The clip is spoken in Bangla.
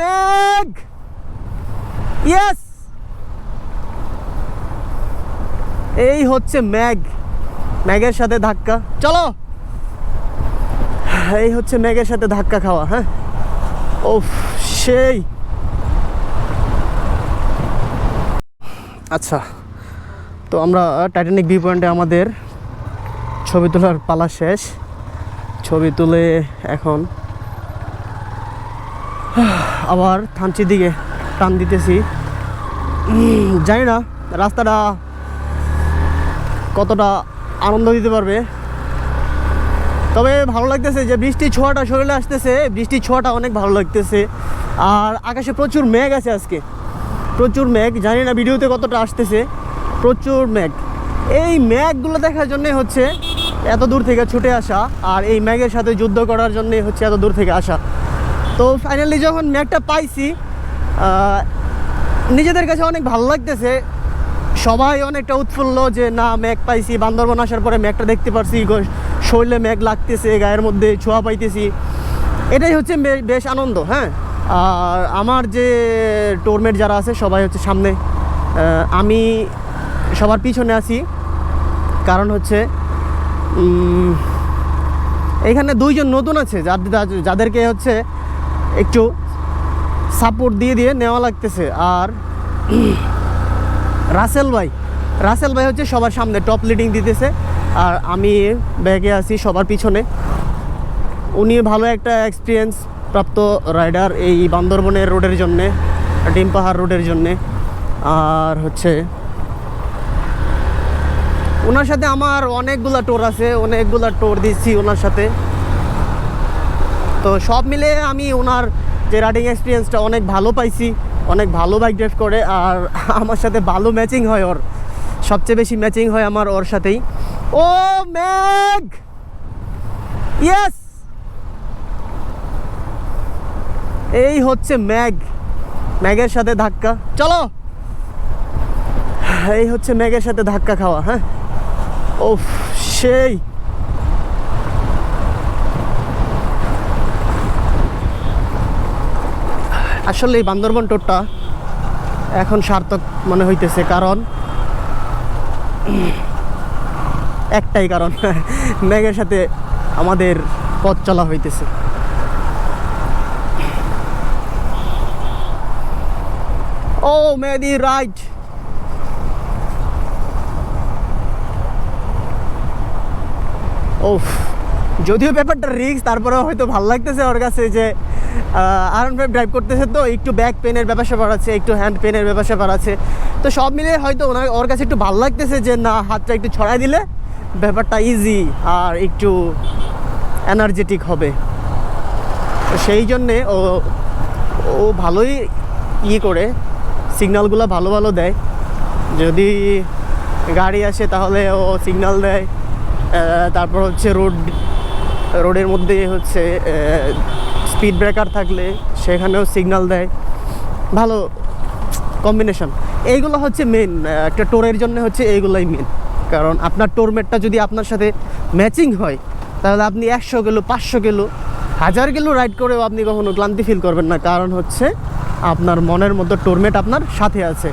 ম্যাগ ইয়েস এই হচ্ছে ম্যাগ ম্যাগের সাথে ধাক্কা। চলো! এই হচ্ছে ম্যাগের সাথে ধাক্কা খাওয়া হ্যাঁ? ও সেই। আচ্ছা তো আমরা টাইটানিক ভিউ পয়েন্টে আমাদের ছবি তোলার পালা শেষ। ছবি তুলে এখন আবার থানচির দিকে টান দিতেছি। জানি না রাস্তাটা কতটা আনন্দ দিতে পারবে। তবে ভালো লাগতেছে যে বৃষ্টির ছোঁয়াটা শরীরে আসতেছে, বৃষ্টির ছোঁয়াটা অনেক ভালো লাগতেছে। আর আকাশে প্রচুর মেঘ আছে আজকে। প্রচুর মেঘ, জানি না ভিডিওতে কতটা আসতেছে। প্রচুর মেঘ। এই মেঘগুলো দেখার জন্যে হচ্ছে এত দূর থেকে ছুটে আসা, আর এই মেঘের সাথে যুদ্ধ করার জন্যে হচ্ছে এত দূর থেকে আসা। তো ফাইনালি যখন মেঘটা পাইছি নিজেদের কাছে অনেক ভালো লাগতেছে। সবাই অনেকটা উৎফুল্ল যে, না মেঘ পাইছি। বান্দরবন আসার পরে মেঘটা দেখতে পারছি। শরীরে মেঘ লাগতেছে, গায়ের মধ্যে ছোঁয়া পাইতেছি। এটাই হচ্ছে বেশ আনন্দ হ্যাঁ? আর আমার যে টোরমেট যারা আছে, সবাই হচ্ছে সামনে। আমি সবার পিছনে আছি। কারণ হচ্ছে এখানে দুইজন নতুন আছে। যাদের যাদেরকে হচ্ছে একটু সাপোর্ট দিয়ে দিয়ে নেওয়া লাগতেছে। আর রাসেল ভাই রাসেল ভাই হচ্ছে সবার সামনে টপ লিডিং দিতেছে। আর আমি ব্যাগে আছি সবার পিছনে। উনি ভালো একটা এক্সপিরিয়েন্স প্রাপ্ত রাইডার এই বান্দরবনের রোডের জন্যে, ডিম পাহাড় রোডের জন্যে। আর হচ্ছে ওনার সাথে আমার অনেকগুলা টোর আছে, অনেকগুলা টোর দিচ্ছি ওনার সাথে। তো সব মিলে আমি ওনার যে রাইডিং এক্সপিরিয়েন্সটা অনেক ভালো পাইছি, অনেক ভালো বাইক ড্রাইভ করে, আর আমার সাথে ভালো ম্যাচিং হয় ওর। সবচেয়ে বেশি ম্যাচিং হয় আমার ওর সাথেই। ও ম্যাগ ইয়েস এই হচ্ছে ম্যাগ ম্যাগের সাথে ধাক্কা। চলো! এই হচ্ছে ম্যাগের সাথে ধাক্কা খাওয়া হ্যাঁ? ও সেই! আসলে এই বান্দরবন টোরটা এখন সার্থক মনে হইতেছে, কারণ একটাই কারণ ম্যাগের সাথে আমাদের পথ চলা হইতেছে। ও মেদি রাইট ওফ যদিও ব্যাপারটা রিক্স তারপরে হয়তো ভালো লাগতেছে ওর কাছে যে আর ফাইভ ড্রাইভ করতেছে তো, একটু ব্যাক পেনের ব্যাপার স্যাপার আছে, একটু হ্যান্ড পেনের ব্যাপার স্যাপার আছে। তো সব মিলে হয়তো ওনার, ওর কাছে একটু ভালো লাগতেছে যে, না, হাতটা একটু ছড়াই দিলে ব্যাপারটা ইজি আর একটু এনার্জেটিক হবে। তো সেই জন্যে ও ও ভালোই ইয়ে করে সিগনালগুলো ভালো ভালো দেয়। যদি গাড়ি আসে তাহলে ও সিগনাল দেয় তারপর হচ্ছে রোড রোডের মধ্যে হচ্ছে স্পিড ব্রেকার থাকলে সেখানেও সিগনাল দেয়। ভালো কম্বিনেশন এইগুলো হচ্ছে মেন একটা টোরের জন্য হচ্ছে এইগুলোই মেন কারণ আপনার টোরমেটটা যদি আপনার সাথে ম্যাচিং হয়, তাহলে আপনি একশো কিলো পাঁচশো কিলো হাজার কিলো রাইড করেও আপনি কখনো ক্লান্তি ফিল করবেন না। কারণ হচ্ছে আপনার মনের মধ্যে টোরমেট আপনার সাথে আছে।